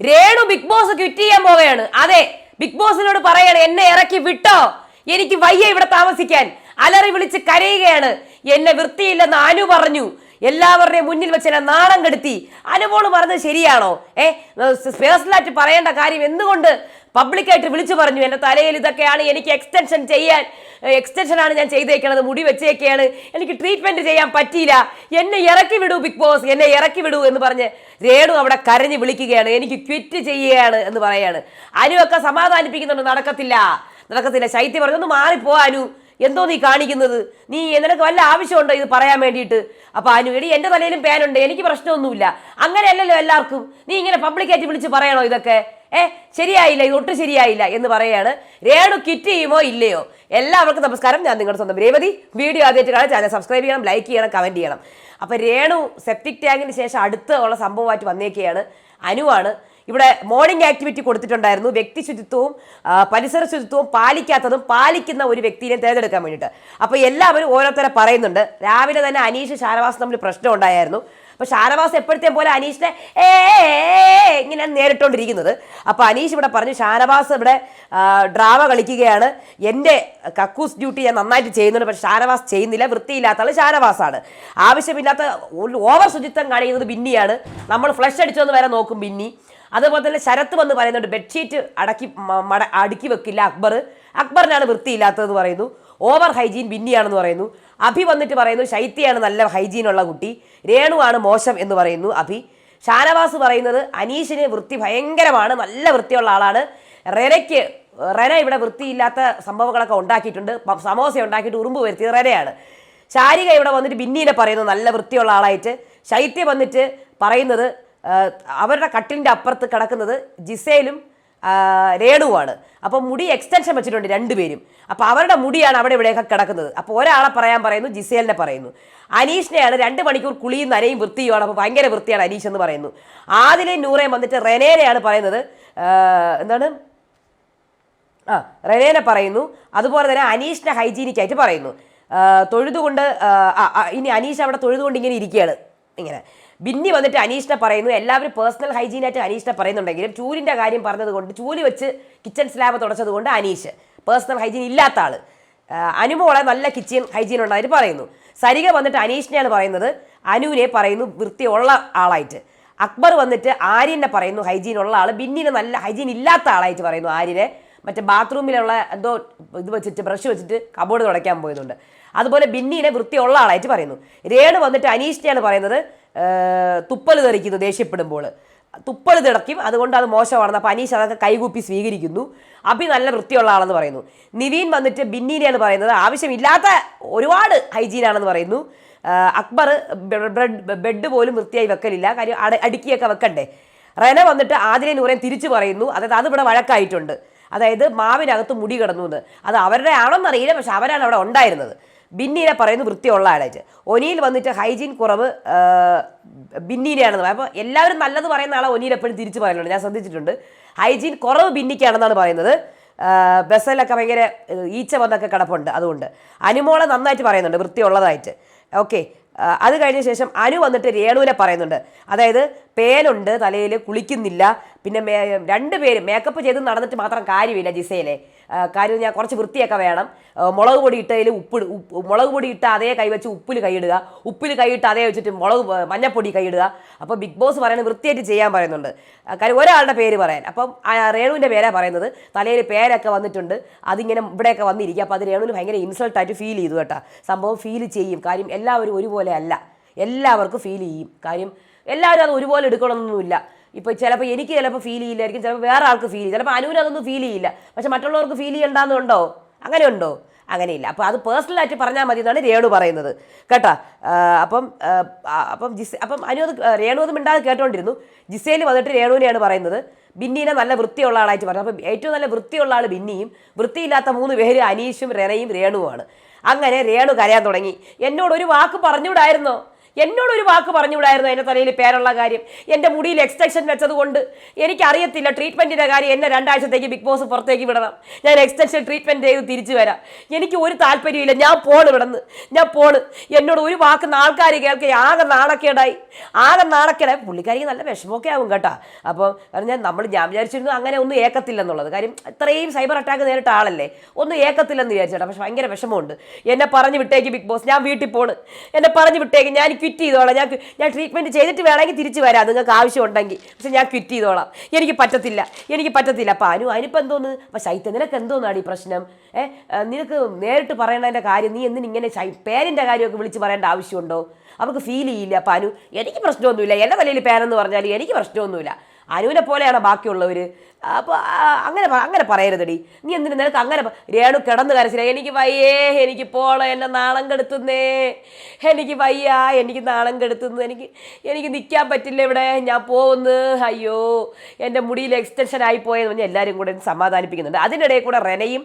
Renu big boss quit ചെയ്യാൻ പോവുകയാണ്. അതെ ബിഗ് ബോസിനോട് പറയാണ് എന്നെ ഇറക്കി വിട്ടോ? എനിക്ക് വയ്യ ഇവിടെ താമസിക്കാൻ. അലറി വിളിച്ച് കരയുകയാണ്. എന്നെ വൃത്തിയില്ലെന്ന് അനു പറഞ്ഞു. എല്ലാവരുടെയും മുന്നിൽ വെച്ച് എന്നെ നാണം കെടുത്തി. അനുപോൾ പറഞ്ഞത് ശരിയാണോ? ഏ പേഴ്സണലായിട്ട് പറയേണ്ട കാര്യം എന്തുകൊണ്ട് പബ്ലിക്കായിട്ട് വിളിച്ചു പറഞ്ഞു എന്റെ തലയിൽ ഇതൊക്കെയാണ് എനിക്ക് എക്സ്റ്റൻഷൻ ചെയ്യാൻ എക്സ്റ്റൻഷനാണ് ഞാൻ ചെയ്തേക്കണത് മുടി വെച്ചേക്കാണ് എനിക്ക് ട്രീറ്റ്മെന്റ് ചെയ്യാൻ പറ്റിയില്ല. എന്നെ ഇറക്കി വിടൂ ബിഗ് ബോസ് എന്നെ ഇറക്കി വിടൂ എന്ന് പറഞ്ഞ് രേണു അവിടെ കരഞ്ഞ് വിളിക്കുകയാണ് എനിക്ക് ക്വിറ്റ് ചെയ്യുകയാണ് എന്ന് പറയാണ്. അനുവൊക്കെ സമാധാനിപ്പിക്കുന്നുണ്ട് നടക്കത്തില്ല. നടക്കത്തില്ല. ശൈത്യം പറഞ്ഞു ഒന്ന് മാറിപ്പോ അനു. എന്തോ നീ കാണിക്കുന്നത്? നീ നിനക്ക് വല്ല ആവശ്യമുണ്ടോ ഇത് പറയാൻ വേണ്ടിയിട്ട്? അപ്പോൾ അനു എടി എന്റെ തലയിലും പേനുണ്ട് എനിക്ക് പ്രശ്നമൊന്നുമില്ല. അങ്ങനെയല്ലല്ലോ എല്ലാവർക്കും. നീ ഇങ്ങനെ പബ്ലിക്കായിട്ട് വിളിച്ച് പറയണോ ഇതൊക്കെ? ഏ ശരിയായില്ല ഇത് ഒട്ടും ശരിയായില്ല എന്ന് പറയാണ്. രേണു കിറ്റ് ചെയ്യുമോ ഇല്ലയോ? എല്ലാവർക്കും നമസ്കാരം. ഞാൻ നിങ്ങളുടെ സ്വന്തം രേവതി. വീഡിയോ ആദ്യമായിട്ട് കാണാൻ ചാനൽ സബ്സ്ക്രൈബ് ചെയ്യണം ലൈക്ക് ചെയ്യണം കമന്റ് ചെയ്യണം. അപ്പോൾ രേണു സെപ്റ്റിക് ടാങ്കിന് ശേഷം അടുത്ത് ഉള്ള സംഭവമായിട്ട് വന്നേക്കുകയാണ് അനുവാണ് ഇവിടെ മോർണിംഗ് ആക്ടിവിറ്റി കൊടുത്തിട്ടുണ്ടായിരുന്നു. വ്യക്തി ശുചിത്വവും പരിസര ശുചിത്വവും പാലിക്കാത്തതും പാലിക്കുന്ന ഒരു വ്യക്തിയെ തിരഞ്ഞെടുക്കാൻ വേണ്ടിയിട്ട്. അപ്പോൾ എല്ലാവരും ഓരോരുത്തരെ പറയുന്നുണ്ട്. രാവിലെ തന്നെ അനീഷ് ഷാനവാസ് തമ്മിൽ പ്രശ്നം ഉണ്ടായിരുന്നു. അപ്പോൾ ഷാനവാസ് എപ്പോഴത്തെ പോലെ അനീഷിനെ ഏ ഇങ്ങനെ നേരിട്ടുകൊണ്ടിരിക്കുന്നത് അപ്പോൾ അനീഷ് ഇവിടെ പറഞ്ഞു ഷാനവാസ് ഇവിടെ ഡ്രാമ കളിക്കുകയാണ്. എന്റെ കക്കൂസ് ഡ്യൂട്ടി ഞാൻ നന്നായിട്ട് ചെയ്യുന്നുണ്ട് പക്ഷേ ഷാനവാസ് ചെയ്യുന്നില്ല വൃത്തിയില്ലാത്ത ആൾ ഷാനവാസാണ്. ആവശ്യമില്ലാത്ത ഓവർ ശുചിത്വം കാണിക്കുന്നത് ബിന്നിയാണ്. നമ്മൾ ഫ്ലഷ് അടിച്ചതെന്ന് വരെ നോക്കും ബിന്നി. അതുപോലെ തന്നെ ശരത്ത് വന്ന് പറയുന്നുണ്ട് ബെഡ്ഷീറ്റ് അടക്കി മട അടുക്കി വെക്കില്ല അക്ബർ. അക്ബറിനാണ് വൃത്തിയില്ലാത്തതെന്ന് പറയുന്നു. ഓവർ ഹൈജീൻ ബിന്നിയാണെന്ന് പറയുന്നു. അഭി വന്നിട്ട് പറയുന്നു ശൈത്യയാണ് നല്ല ഹൈജീനുള്ള കുട്ടി. രേണുവാണ് മോശം എന്ന് പറയുന്നു അഭി. ഷാനവാസ് പറയുന്നത് അനീഷിന് വൃത്തി ഭയങ്കരമാണ് നല്ല വൃത്തിയുള്ള ആളാണ്. റെനയ്ക്ക് റെന ഇവിടെ വൃത്തിയില്ലാത്ത സംഭവങ്ങളൊക്കെ ഉണ്ടാക്കിയിട്ടുണ്ട്. സമോസ ഉണ്ടാക്കിയിട്ട് ഉറുമ്പ് വരുത്തിയത് റെനയാണ്. ശാരിക ഇവിടെ വന്നിട്ട് ബിന്നീനെ പറയുന്നു നല്ല വൃത്തിയുള്ള ആളായിട്ട്. ശൈത്യ വന്നിട്ട് പറയുന്നത് അവരുടെ കട്ടിലിന്റെ അപ്പുറത്ത് കിടക്കുന്നത് ജിസേലും രേണുവാണ്. അപ്പോൾ മുടി എക്സ്റ്റൻഷൻ വെച്ചിട്ടുണ്ട് രണ്ടുപേരും. അപ്പോൾ അവരുടെ മുടിയാണ് അവിടെ ഇവിടെയൊക്കെ കിടക്കുന്നത്. അപ്പോൾ ഒരാളെ പറയാൻ പറയുന്നു ജിസേലിനെ പറയുന്നു. അനീഷിനെയാണ് രണ്ട് മണിക്കൂർ കുളിയും നരയും വൃത്തിയുമാണ്. അപ്പോൾ ഭയങ്കര വൃത്തിയാണ് അനീഷ് എന്ന് പറയുന്നു. ആദിലെയും നൂറേയും വന്നിട്ട് റെനേനെയാണ് പറയുന്നത്. എന്താണ്? ആ റെനേനെ പറയുന്നു. അതുപോലെ തന്നെ അനീഷിനെ ഹൈജീനിക്കായിട്ട് പറയുന്നു. തൊഴുതുകൊണ്ട് ഇനി അനീഷ് അവിടെ തൊഴുതുകൊണ്ട് ഇങ്ങനെ ഇരിക്കുകയാണ്. ഇങ്ങനെ. ബിന്നി വന്നിട്ട് അനീഷിനെ പറയുന്നു. എല്ലാവരും പേഴ്സണൽ ഹൈജീനായിട്ട് അനീഷിനെ പറയുന്നുണ്ടെങ്കിലും ചൂലിന്റെ കാര്യം പറഞ്ഞതുകൊണ്ട് ചൂലി വെച്ച് കിച്ചൺ സ്ലാബ് തുടച്ചത് കൊണ്ട് അനീഷ് പേഴ്സണൽ ഹൈജീൻ ഇല്ലാത്ത ആൾ അനുമോളെ നല്ല കിച്ചൺ ഹൈജീൻ ഉണ്ടായിട്ട് പറയുന്നു. സരിക വന്നിട്ട് അനീഷിനെയാണ് പറയുന്നത്. അനുവിനെ പറയുന്നു വൃത്തിയുള്ള ആളായിട്ട്. അക്ബർ വന്നിട്ട് ആര്യനെ പറയുന്നു ഹൈജീൻ ഉള്ള ആൾ ബിന്നിനെ നല്ല ഹൈജീൻ ഇല്ലാത്ത ആളായിട്ട് പറയുന്നു ആര്യനെ. മറ്റേ ബാത്റൂമിലുള്ള എന്തോ ഇത് വെച്ചിട്ട് ബ്രഷ് വെച്ചിട്ട് കബോർഡ് തുടയ്ക്കാൻ പോയതുണ്ട് അതുപോലെ ബിന്നിനെ വൃത്തിയുള്ള ആളായിട്ട് പറയുന്നു. രേണു വന്നിട്ട് അനീഷിനെയാണ് പറയുന്നത്. തുപ്പൽ തെറിക്കുന്നു ദേഷ്യപ്പെടുമ്പോൾ. തുപ്പൽ തിടക്കും അതുകൊണ്ട് അത് മോശമാണെന്ന് അപ്പോൾ അനീഷ് അതൊക്കെ കൈകൂപ്പി സ്വീകരിക്കുന്നു. അഭി നല്ല വൃത്തിയുള്ള ആളെന്ന് പറയുന്നു. നിവീൻ വന്നിട്ട് ബിന്നീനെയാണ് പറയുന്നത് ആവശ്യമില്ലാത്ത ഒരുപാട് ഹൈജീനാണെന്ന് പറയുന്നു. അക്ബർ ബ്രെഡ് ബെഡ് പോലും വൃത്തിയായി വെക്കലില്ല. കാര്യം അട അടുക്കിയൊക്കെ വെക്കണ്ടേ. റെന വന്നിട്ട് ആദിലെ നൂറേൻ തിരിച്ചു പറയുന്നു. അതായത് അതിവിടെ വഴക്കായിട്ടുണ്ട്. അതായത് മാവിനകത്ത് മുടി കിടന്നു എന്ന്. അത് അവരുടെ ആണെന്നറിയില്ല പക്ഷെ അവരാണ് അവിടെ ഉണ്ടായിരുന്നത്. ബിന്നീനെ പറയുന്നു വൃത്തിയുള്ള ആളായിട്ട് ഒനിയിൽ വന്നിട്ട് ഹൈജീൻ കുറവ് ബിന്നീനെയാണെന്ന് പറയാം അപ്പോൾ എല്ലാവരും നല്ലത് പറയുന്ന ആളെ ഒനിയിൽ എപ്പോഴും തിരിച്ച് പറയുന്നുണ്ട്. ഞാൻ ശ്രദ്ധിച്ചിട്ടുണ്ട്. ഹൈജീൻ കുറവ് ബിന്നിക്കാണെന്നാണ് പറയുന്നത്. ബസ്സലൊക്കെ ഭയങ്കര ഈച്ച വന്നൊക്കെ കിടപ്പുണ്ട് അതുകൊണ്ട്. അനുമോളെ നന്നായിട്ട് പറയുന്നുണ്ട് വൃത്തിയുള്ളതായിട്ട്. ഓക്കെ. അത് കഴിഞ്ഞ ശേഷം അനു വന്നിട്ട് രേണുവിനെ പറയുന്നുണ്ട്. അതായത് പേനുണ്ട് തലയിൽ കുളിക്കുന്നില്ല. പിന്നെ രണ്ട് പേര് മേക്കപ്പ് ചെയ്ത് നടന്നിട്ട് മാത്രം കാര്യമില്ല ജിസയിലെ കാര്യം ഞാൻ കുറച്ച് വൃത്തിയൊക്കെ വേണം. മുളക് പൊടി ഇട്ടതിൽ ഉപ്പ് മുളക് പൊടി ഇട്ട് അതേ കൈ വെച്ച് ഉപ്പിൽ കൈയിടുക. ഉപ്പിൽ കൈയിട്ട് അതേ വെച്ചിട്ട് മുളക് മഞ്ഞപ്പൊടി കൈയിടുക. അപ്പോൾ ബിഗ് ബോസ് പറയുന്നത് വൃത്തിയായിട്ട് ചെയ്യാൻ പറയുന്നുണ്ട്. കാര്യം ഒരാളുടെ പേര് പറയാൻ. അപ്പം രേണുവിന്റെ പേരാ പറയുന്നത്. തലയിൽ പേരൊക്കെ വന്നിട്ടുണ്ട്. അതിങ്ങനെ ഇവിടെയൊക്കെ വന്നിരിക്കുക അപ്പോൾ അത് രേണുവിന് ഭയങ്കര ഇൻസൾട്ടായിട്ട് ഫീൽ ചെയ്തു കേട്ടോ. സംഭവം ഫീൽ ചെയ്യും. കാര്യം എല്ലാവരും ഒരുപോലെ അല്ല. എല്ലാവർക്കും ഫീൽ ചെയ്യും. കാര്യം എല്ലാവരും അത് ഒരുപോലെ എടുക്കണമെന്നൊന്നുമില്ല ഇപ്പോൾ ചിലപ്പോൾ എനിക്ക് ചിലപ്പോൾ ഫീൽ ചെയ്യില്ലായിരിക്കും ചിലപ്പോൾ വേറെ ആൾക്ക് ഫീൽ ചെയ്യും. ചിലപ്പോൾ അനുവിന് അതൊന്നും ഫീൽ ചെയ്യില്ല. പക്ഷെ മറ്റുള്ളവർക്ക് ഫീൽ ചെയ്യണ്ടെന്നുണ്ടോ അങ്ങനെ ഉണ്ടോ? അങ്ങനെയില്ല അപ്പോൾ അത് പേഴ്സണലായിട്ട് പറഞ്ഞാൽ മതി എന്നാണ് രേണു പറയുന്നത്. കേട്ടോ? അപ്പം അപ്പം ജിസ് അപ്പം അനു അത് രേണു അത് മിണ്ടാതെ കേട്ടോണ്ടിരുന്നു. ജിസേൽ വന്നിട്ട് രേണുവിനെയാണ് പറയുന്നത്. ബിന്നീനെ നല്ല വൃത്തിയുള്ള ആളായിട്ട് പറഞ്ഞു. അപ്പം ഏറ്റവും നല്ല വൃത്തിയുള്ള ആൾ ബിന്നിയും വൃത്തിയില്ലാത്ത മൂന്ന് പേര് അനീഷും റെനയും രേണുവാണ് അങ്ങനെ രേണു കരയാൻ തുടങ്ങി. എന്നോട് ഒരു വാക്ക് പറഞ്ഞുകൂടായിരുന്നോ? എന്നോട് ഒരു വാക്ക് പറഞ്ഞുകൂടായിരുന്നു എന്റെ തലയിൽ പേരുള്ള കാര്യം? എന്റെ മുടിയിൽ എക്സ്റ്റൻഷൻ വെച്ചത് കൊണ്ട് എനിക്കറിയത്തില്ല ട്രീറ്റ്മെന്റിന്റെ കാര്യം എന്നെ രണ്ടാഴ്ചത്തേക്ക് ബിഗ് ബോസ് പുറത്തേക്ക് വിടണം. ഞാൻ എക്സ്റ്റൻഷൻ ട്രീറ്റ്മെന്റ് ചെയ്ത് തിരിച്ചു വരാം. എനിക്ക് ഒരു താല്പര്യമില്ല ഞാൻ പോണ് വിടന്ന് ഞാൻ പോണ്. എന്നോട് ഒരു വാക്ക് ആൾക്കാർ കേൾക്കുക ആകെ നാണക്കേടായി. ആകെ നാണക്കേടായി. പുള്ളിക്കാരിക്ക് നല്ല വിഷമമൊക്കെ ആകും കേട്ടോ. അപ്പോൾ പറഞ്ഞാൽ നമ്മൾ ഞാൻ വിചാരിച്ചിരുന്നു അങ്ങനെ ഒന്നും ഏക്കത്തില്ലെന്നുള്ളത്. കാര്യം ഇത്രയും സൈബർ അറ്റാക്ക് നേരിട്ട ആളല്ലേ? ഒന്നും ഏക്കത്തില്ലെന്ന് വിചാരിച്ചേട്ടാ പക്ഷെ ഭയങ്കര വിഷമമുണ്ട്. എന്നെ പറഞ്ഞു വിട്ടേക്ക് ബിഗ് ബോസ് ഞാൻ വീട്ടിൽ പോണ്. എന്നെ പറഞ്ഞു വിട്ടേക്ക്. ഞാൻ ക്വിറ്റ് ചെയ്തോളാം. ഞാൻ ഞാൻ ട്രീറ്റ്മെന്റ് ചെയ്തിട്ട് വേണമെങ്കിൽ തിരിച്ച് വരാം. നിങ്ങൾക്ക് ആവശ്യമുണ്ടെങ്കിൽ. പക്ഷെ ഞാൻ ക്വിറ്റ് ചെയ്തോളാം. എനിക്ക് പറ്റത്തില്ല. എനിക്ക് പറ്റത്തില്ല. അപ്പം അനു അതിനിപ്പോൾ എന്തോന്ന്? അപ്പം ശൈത്യ നിനക്ക് എന്തോന്നാണ് ഈ പ്രശ്നം? ഏ? ആ, നിനക്ക് നേരിട്ട് പറയേണ്ടതിന്റെ കാര്യം നീ എന്തിനിങ്ങനെ ശൈ പേരിന്റെ കാര്യമൊക്കെ വിളിച്ച് പറയേണ്ട ആവശ്യമുണ്ടോ? അവർക്ക് ഫീൽ ചെയ്യില്ല. അപ്പം അനു എനിക്ക് പ്രശ്നമൊന്നുമില്ല. എന്റെ തലയിൽ പേരെന്ന് പറഞ്ഞാൽ എനിക്ക് പ്രശ്നമൊന്നുമില്ല. അനുവിനെ പോലെയാണ് ബാക്കിയുള്ളവർ അപ്പോൾ അങ്ങനെ അങ്ങനെ പറയരുതടി. നീ എന്തിനു നിനക്ക് അങ്ങനെ രേണു കിടന്ന് കരച്ചില്ല എനിക്ക് വയ്യേ എനിക്ക് പോളെ എന്നെ നാളം കെടുത്തുന്നേ. എനിക്ക് വയ്യ എനിക്ക് നാളം കെടുത്തുന്നു. എനിക്ക് എനിക്ക് നിൽക്കാൻ പറ്റില്ല ഇവിടെ. ഞാൻ പോകുന്നു. അയ്യോ എന്റെ മുടിയിൽ എക്സ്റ്റൻഷൻ ആയി പോയെന്ന് പറഞ്ഞാൽ എല്ലാവരും കൂടെ സമാധാനിപ്പിക്കുന്നുണ്ട്. അതിനിടയിൽ കൂടെ റെനയും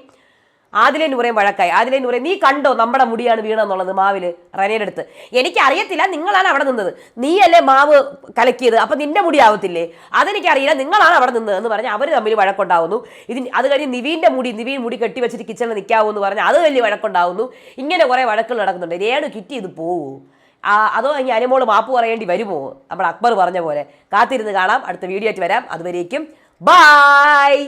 ആദിലെ നൂറേം വഴക്കായി. ആദിലെ നൂറെ നീ കണ്ടോ നമ്മുടെ മുടിയാണ് വീണെന്നുള്ളത് മാവിൽ? റനയുടെ അടുത്ത്. എനിക്കറിയത്തില്ല നിങ്ങളാണ് അവിടെ നിന്നത്. നീയല്ലേ മാവ് കലക്കിയത്? അപ്പം നിന്റെ മുടി ആവത്തില്ലേ? അതെനിക്കറിയില്ല നിങ്ങളാണ് അവിടെ നിന്നത് എന്ന് പറഞ്ഞ് അവർ തമ്മിൽ വഴക്കുണ്ടാവുന്നു. ഇതിന് അത് കഴിഞ്ഞ് നിവീന്റെ മുടി നിവീൻ മുടി കെട്ടി വെച്ചിട്ട് കിച്ചണിൽ നിൽക്കാവൂ എന്ന് പറഞ്ഞ് അത് വലിയ വഴക്കുണ്ടാവുന്നു. ഇങ്ങനെ കുറേ വഴക്കുകൾ നടക്കുന്നുണ്ട്. രേണു കിറ്റി ഇത് പോവൂ. അതോ ഇനി അനുമോൾ മാപ്പ് പറയേണ്ടി വരുമോ? നമ്മൾ അക്ബർ പറഞ്ഞ പോലെ. കാത്തിരുന്ന് കാണാം. അടുത്ത വീഡിയോ ആയിട്ട് വരാം. അതുവരേക്കും. ബായ്